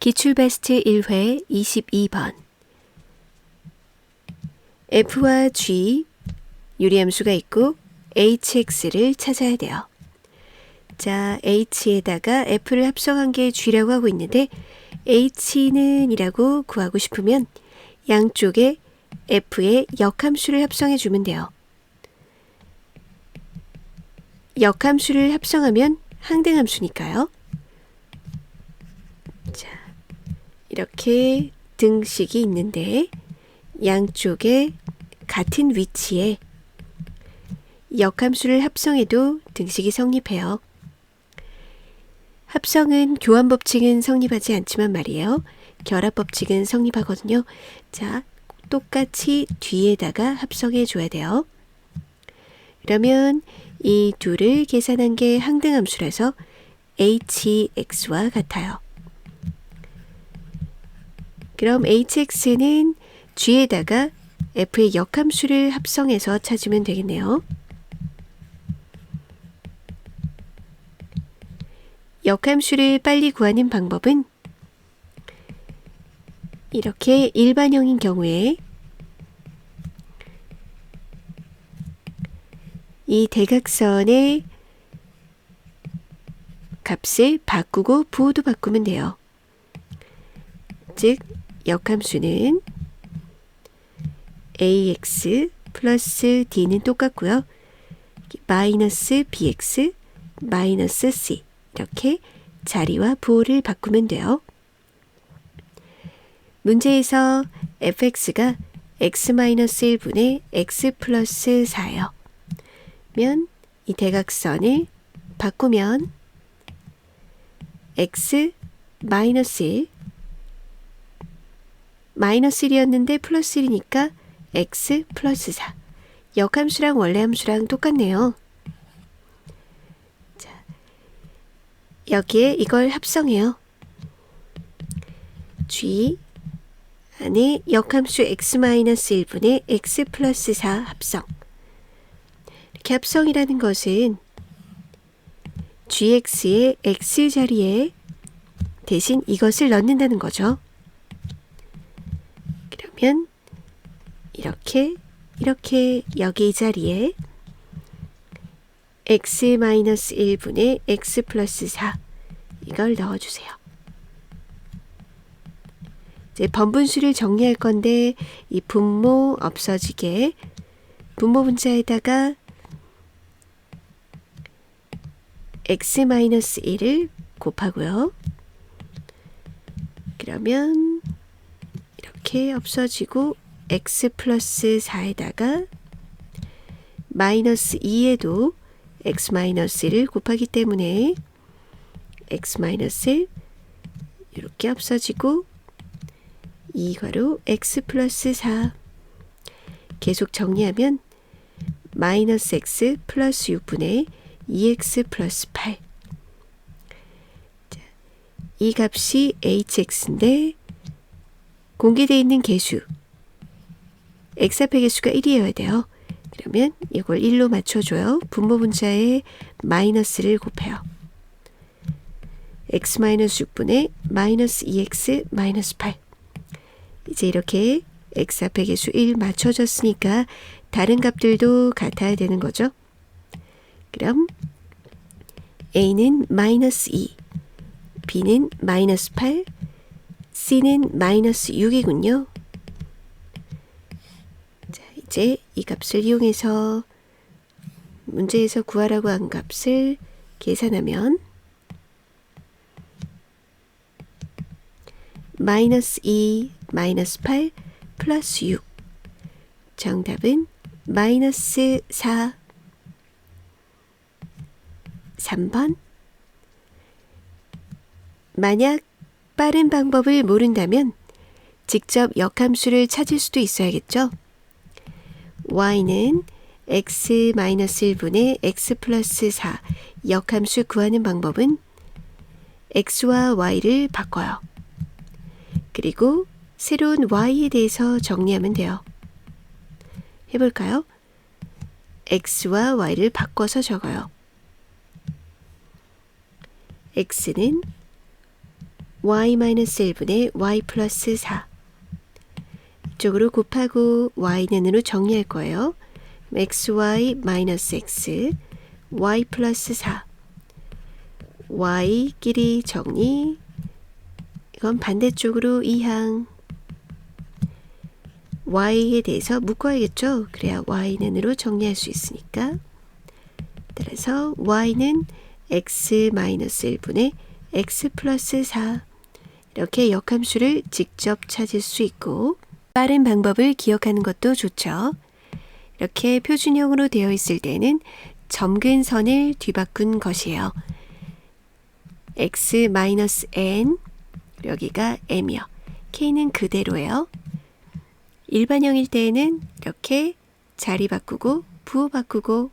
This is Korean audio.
기출베스트 1회 22번 f와 g 유리함수가 있고 hx를 찾아야 돼요. 자, h에다가 f를 합성한 게 g라고 하고 있는데 h는 이라고 구하고 싶으면 양쪽에 f의 역함수를 합성해 주면 돼요. 역함수를 합성하면 항등함수니까요. 자, 이렇게 등식이 있는데 양쪽에 같은 위치에 역함수를 합성해도 등식이 성립해요. 합성은 교환 법칙은 성립하지 않지만 말이에요. 결합 법칙은 성립하거든요. 자, 똑같이 뒤에다가 합성해 줘야 돼요. 그러면 이 둘을 계산한 게 항등함수라서 hx와 같아요. 그럼 hx는 g에다가 f의 역함수를 합성해서 찾으면 되겠네요. 역함수를 빨리 구하는 방법은 이렇게 일반형인 경우에 이 대각선의 값을 바꾸고 부호도 바꾸면 돼요. 즉 역함수는 ax 플러스 d는 똑같고요. 마이너스 bx 마이너스 c 이렇게 자리와 부호를 바꾸면 돼요. 문제에서 fx가 x-1분의 x 플러스 4예요. 면 이 대각선을 바꾸면 x 마이너스 1 마이너스 1이었는데 플러스 1이니까 x 플러스 4. 역함수랑 원래함수랑 똑같네요. 자, 여기에 이걸 합성해요. g 안에 역함수 x-1분의 x 플러스 4 합성. 이렇게 합성이라는 것은 gx의 x 자리에 대신 이것을 넣는다는 거죠. 그러면 이렇게 이렇게 여기 이 자리에 x-1분의 x 플러스 4 이걸 넣어주세요. 이제 번분수를 정리할 건데 이 분모 없어지게 분모 분자에다가 x-1을 곱하고요. 그러면 이렇게 없어지고 x 플러스 4에다가 마이너스 2에도 x 마이너스 1을 곱하기 때문에 x 마이너스 1 이렇게 없어지고 2가로 x 플러스 4 계속 정리하면 마이너스 x 플러스 6분의 2x 플러스 8. 자, 이 값이 hx인데 공개되어 있는 개수 앞의 개수가 1이어야 돼요. 그러면 이걸 1로 맞춰줘요. 분모 분자에 마이너스를 곱해요. x 마이너스 6분의 마이너스 2x 마이너스 8 이제 이렇게 x 앞의 개수 1 맞춰졌으니까 다른 값들도 같아야 되는 거죠. 그럼 A는 마이너스 2, B는 마이너스 8, C는 마이너스 6이군요. 자, 이제 이 값을 이용해서 문제에서 구하라고 한 값을 계산하면 마이너스 2, 마이너스 8, 플러스 6 정답은 마이너스 4 3번. 만약 빠른 방법을 모른다면 직접 역함수를 찾을 수도 있어야겠죠. y는 x-1분의 x 플러스 4 역함수 구하는 방법은 x와 y를 바꿔요. 그리고 새로운 y에 대해서 정리하면 돼요. 해볼까요? x와 y를 바꿔서 적어요. x는 y-1분의 y 플러스 4 이쪽으로 곱하고 y는으로 정리할 거예요. xy 마이너스 x y 플러스 4 y끼리 정리. 이건 반대쪽으로 이항. y에 대해서 묶어야겠죠. 그래야 y는으로 정리할 수 있으니까. 따라서 y는 x 마이너스 1분의 x 플러스 4 이렇게 역함수를 직접 찾을 수 있고 빠른 방법을 기억하는 것도 좋죠. 이렇게 표준형으로 되어 있을 때는 점근 선을 뒤바꾼 것이에요. x 마이너스 n 여기가 m이요. k는 그대로예요. 일반형일 때에는 이렇게 자리 바꾸고 부호 바꾸고